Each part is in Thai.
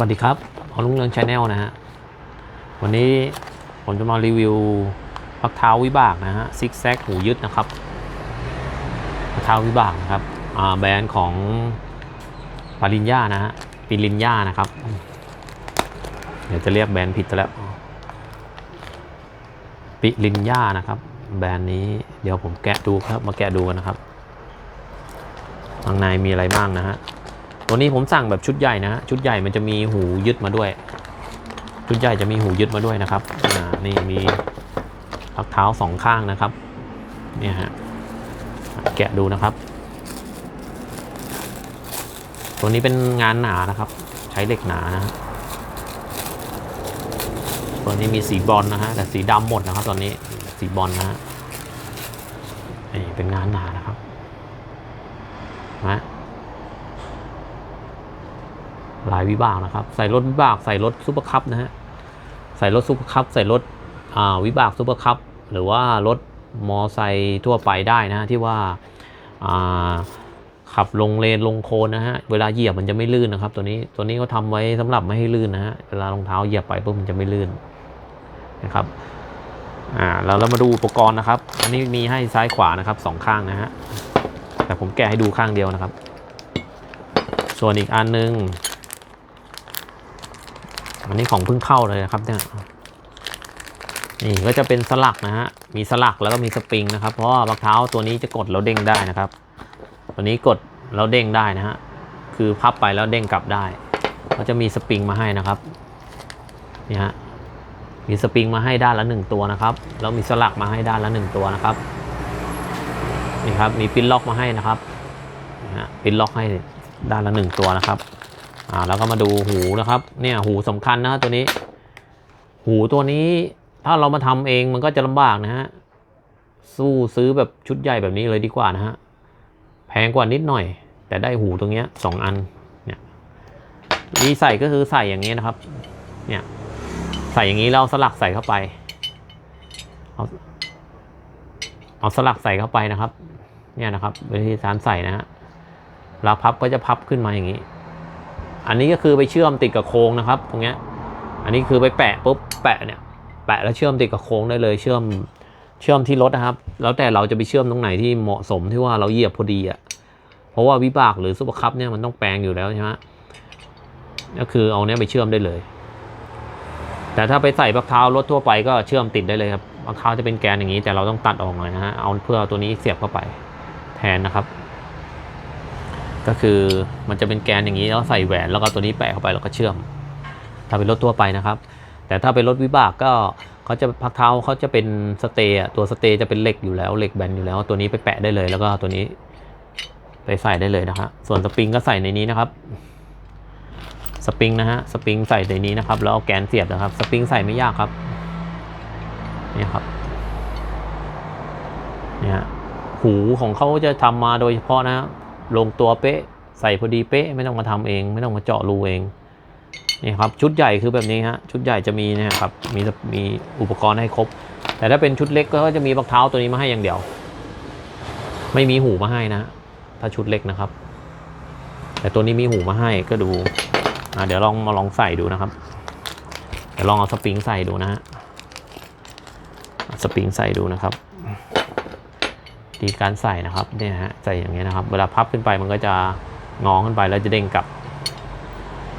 วัสดีครับขอลุงเรืองชาแนลนะฮะ วันนี้ผมจะมารีวิวพักเท้าวิบากนะฮะซิกแซกหูยึดนะครับพักเท้าวิบากนะครับแบรนด์ของปารินย่านะฮะปิรินย่านะครับ เดี๋ยวจะเรียกแบรนด์ผิดแล้ว ปิรินย่านะครับ แบรนด์นี้เดี๋ยวผมแกะดูครับ มาแกะดูกันนะครับข้างในมีอะไรบ้างนะฮะ ตัวนี้ผมสั่งแบบชุดใหญ่นะชุดใหญ่มันจะมีหูยึดมาด้วย ชุดใหญ่จะมีหูยึดมาด้วยนะครับอ่านี่มีพักเท้าสองข้างนะครับเนี่ยฮะแกะดูนะครับ ตัวนี้เป็นงานหนานะครับ ใช้เหล็กหนานะตัวนี้มีสีบอลนะฮะแต่สีดำหมดนะครับ ตอนนี้สีบอลนะฮะนี่เป็นงานหนานะครับนะ ลายวิบากนะครับ ใส่รถวิบากใส่รถซูเปอร์คัพนะฮะใส่รถซูเปอร์คัพใส่รถวิบากซูเปอร์คัพหรือว่ารถมอไซค์ทั่วไปได้นะฮะที่ว่าขับลงเลนลงโคนนะฮะเวลาเหยียบมันจะไม่ลื่นนะครับ ตัวนี้ตัวนี้เขาทำไว้สำหรับไม่ให้ลื่นนะฮะเวลารองเท้าเหยียบไปปุ๊บมันจะไม่ลื่นนะครับอ่าแล้วเรามาดูอุปกรณ์นะครับ อันนี้มีให้ซ้ายขวานะครับสองข้างนะฮะแต่ผมแกะให้ดูข้างเดียวนะครับ ส่วนอีกอันนึง อันนี้ของเพิ่งเข้าเลยนะครับเนี่ยนี่ก็จะเป็นสลักนะฮะ มีสลักแล้วก็มีสปริงนะครับ เพราะว่าบักเท้าตัวนี้จะกดแล้วเด้งได้นะครับ ตัวนี้กดแล้วเด้งได้นะฮะ คือพับไปแล้วเด้งกลับได้ ก็จะมีสปริงมาให้นะครับนี่ฮะ มีสปริงมาให้ด้านละหนึ่งตัวนะครับ แล้วมีสลักมาให้ด้านละหนึ่งตัวนะครับ นี่ครับ มีปิ้นล็อกมาให้นะครับ นะฮะ ปิ้นล็อกให้ด้านละหนึ่งตัวนะครับ อ่าแล้วก็มาดูหูนะครับ เนี่ยหูสำคัญนะตัวนี้ หูตัวนี้ถ้าเรามาทำเองมันก็จะลำบากนะฮะสู้ซื้อแบบชุดใหญ่แบบนี้เลยดีกว่านะฮะแพงกว่านิดหน่อย แต่ได้หูตรงเนี้ยสองอันเนี่ยนี่ใส่ก็คือใส่อย่างนี้นะครับ เนี่ยใส่อย่างนี้เราสลักใส่เข้าไปเอาเอาสลักใส่เข้าไปนะครับ เนี่ยนะครับวิธีการใส่นะฮะเวลาพับก็จะพับขึ้นมาอย่างนี้ อันนี้ก็คือไปเชื่อมติดกับโครงนะครับตรงเนี้ยอันนี้คือไปแปะปุ๊บแปะเนี่ยแปะแล้วเชื่อมติดกับโครงได้เลยเชื่อมเชื่อมที่รถนะครับ แล้วแต่เราจะไปเชื่อมตรงไหนที่เหมาะสมที่ว่าเราเหยียบพอดีอะ่ะเพราะว่าวิบากหรือซุปเปอร์คัพเนี่ยมันต้องแปลงอยู่แล้วใช่ไหมก็คือเอาเนี้ยไปเชื่อมได้เลย แต่ถ้าไปใส่บักเท้ารถทั่วไปก็เชื่อมติดได้เลยครับบักเท้าจะเป็นแกนอย่างนี้แต่เราต้องตัดออกหน่อยนะฮะเอาเพื่อตัวนี้เสียบเข้าไปแทนนะครับ ก็คือมันจะเป็นแกนอย่างนี้แล้วใส่แหวนแล้วก็ตัวนี้แปะเข้าไปแล้วก็เชื่อม ถ้าเป็นรถทั่วไปนะครับ แต่ถ้าเป็นรถวิบากก็เขาจะพักเท้าเขาจะเป็นสเตย์ตัวสเตย์จะเป็นเหล็กอยู่แล้วเหล็กแบนอยู่แล้ว ตัวนี้ไปแปะได้เลย แล้วก็ตัวนี้ไปใส่ได้เลยนะครับส่วนสปริงก็ใส่ในนี้นะครับสปริงนะฮะสปริงใส่ในนี้นะครับแล้วเอาแกนเสียบนะครับสปริงใส่ไม่ยากครับนี่ครับเนี่ยฮะหูของเขาจะทำมาโดยเฉพาะนะฮะ ลงตัวเป๊ะ ใส่พอดีเป๊ะไม่ต้องมาทำเอง ไม่ต้องมาเจาะรูเองนี่ครับชุดใหญ่คือแบบนี้ฮะชุดใหญ่จะมีนะครับมีมีอุปกรณ์ให้ครบ แต่ถ้าเป็นชุดเล็กก็จะมีบักเท้าตัวนี้มาให้อย่างเดียว ไม่มีหูมาให้นะ ถ้าชุดเล็กนะครับ แต่ตัวนี้มีหูมาให้ก็ดูอ่าเดี๋ยวลองมาลองใส่ดูนะครับเดี๋ยวลองเอาสปริงใส่ดูนะฮะสปริงใส่ดูนะครับ ดีการใส่นะครับเนี่ยฮะใส่อย่างเงี้ยนะครับ เวลาพับขึ้นไปมันก็จะงอขึ้นไปแล้วจะเด้งกลับ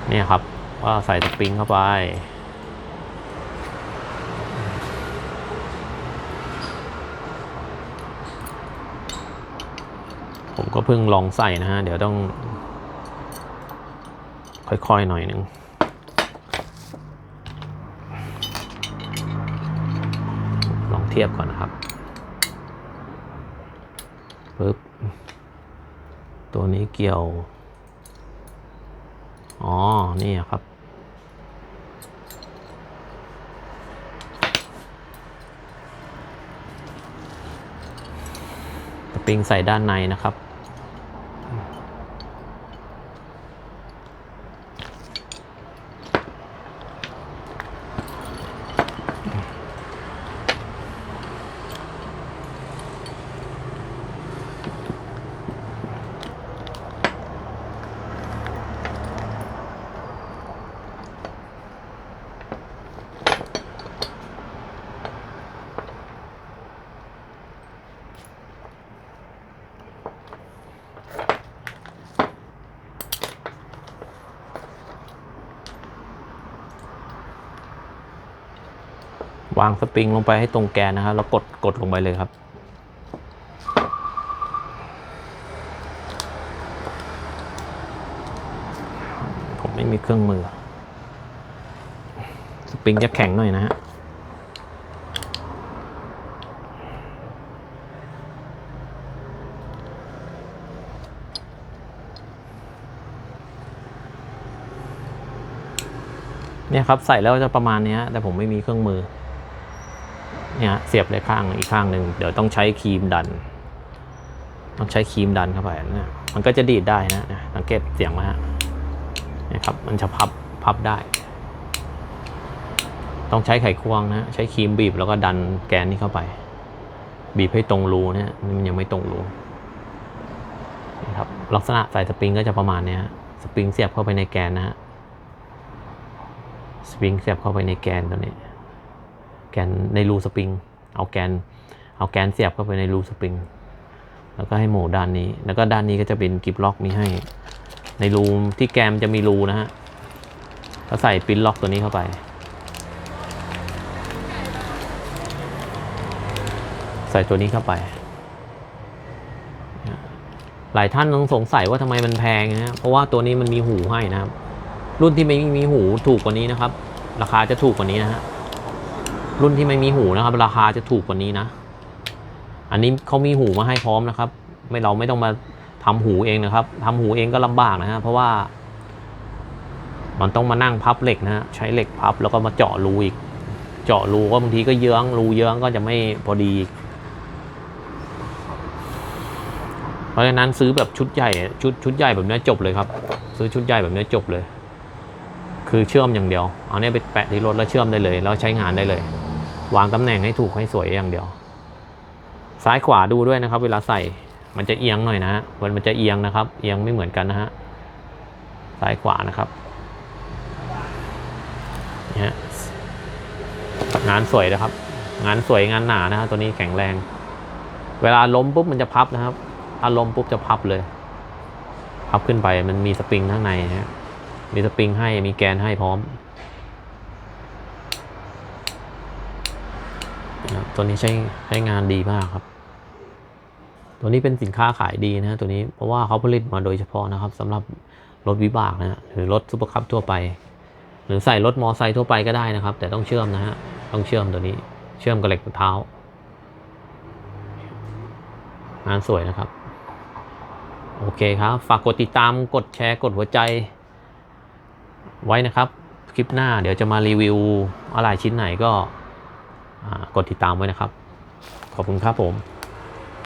เนี่ยครับก็ใส่สปริงเข้าไปผมก็เพิ่งลองใส่นะฮะ เดี๋ยวต้อง ค่อยๆหน่อยหนึ่งลองเทียบก่อนนะครับ ปึ๊บ ตัวนี้เกี่ยว อ๋อ นี่ครับ สปริงใส่ด้านในนะครับ วางสปริงลงไปให้ตรงแกนนะครับแล้วกดกดลงไปเลยครับผมไม่มีเครื่องมือ สปริงจะแข็งหน่อยนะฮะเนี่ยครับใส่แล้วจะประมาณนี้แต่ผมไม่มีเครื่องมือ เนี่ยเสียบเลยข้างอีกข้างหนึ่งเดี๋ยวต้องใช้ครีมดัน ต้องใช้ครีมดันเข้าไปนะมันก็จะดีดได้นะสังเกตเสียงไหมฮะนี่ยครับมันจะพับพับได้ ต้องใช้ไขควงนะใช้ครีมบีบแล้วก็ดันแกนนี้เข้าไป บีบให้ตรงรูเนี่ยมันยังไม่ตรงรูนะครับลักษณะใส่สปริงก็จะประมาณเนี้ยฮะสปริงเสียบเข้าไปในแกนนะฮะสปริงเสียบเข้าไปในแกนตัวนี้ แกนในรูสปริง เอาแกน เอาแกนเสียบเข้าไปในรูสปริง แล้วก็ให้โหมด้านนี้ แล้วก็ด้านนี้ก็จะเป็นกิบล็อกมีให้ ในรูที่แกนจะมีรูนะฮะก็ใส่ปิ้นล็อกตัวนี้เข้าไป ใส่ตัวนี้เข้าไป หลายท่านต้องสงสัยว่าทำไมมันแพงนะฮะเพราะว่าตัวนี้มันมีหูให้นะครับ รุ่นที่ไม่มีหูถูกกว่านี้นะครับ ราคาจะถูกกว่านี้นะฮะ รุ่นที่ไม่มีหูนะครับ ราคาจะถูกกว่านี้นะ อันนี้เขามีหูมาให้พร้อมนะครับ ไม่เราไม่ต้องมาทำหูเองนะครับทำหูเองก็ลำบากนะฮะเพราะว่า มันต้องมานั่งพับเหล็กนะฮะใช้เหล็กพับแล้วก็มาเจาะรูอีก เจาะรูก็บางทีก็เยื้องรูเยื้องก็จะไม่พอดีเพราะฉะนั้นซื้อแบบชุดใหญ่ชุดชุดใหญ่แบบนี้จบเลยครับ ซื้อชุดใหญ่แบบนี้จบเลย คือเชื่อมอย่างเดียว เอาเนี่ยไปแปะที่รถแล้วเชื่อมได้เลย แล้วใช้งานได้เลย วางตำแหน่งให้ถูกให้สวยอย่างเดียว ซ้ายขวาดูด้วยนะครับ เวลาใส่มันจะเอียงหน่อยนะฮะมันมันจะเอียงนะครับ เอียงไม่เหมือนกันนะฮะซ้ายขวานะครับเนี่ยฮะงานสวยนะครับ งานสวยงานหนานะฮะตัวนี้แข็งแรง เวลาล้มปุ๊บมันจะพับนะครับถ้าล้มปุ๊บจะพับเลย พับขึ้นไปมันมีสปริงข้างในนะฮะมีสปริงให้มีแกนให้พร้อมนะครับ ตัวนี้ใช้ใช้งานดีมากครับ ตัวนี้เป็นสินค้าขายดีนะตัวนี้เพราะว่าเขาผลิตมาโดยเฉพาะนะครับสำหรับรถวิบากนะหรือรถซุปเปอร์คัพทั่วไป หรือใส่รถมอไซค์ทั่วไปก็ได้นะครับ แต่ต้องเชื่อมนะฮะต้องเชื่อมตัวนี้ เชื่อมกับเหล็กเท้างานสวยนะครับ โอเคครับ ฝากกดติดตามกดแชร์กดหัวใจ ไว้นะครับ คลิปหน้าเดี๋ยวจะมารีวิวอะไรชิ้นไหนก็ กดติดตามไว้นะครับ ขอบคุณครับผม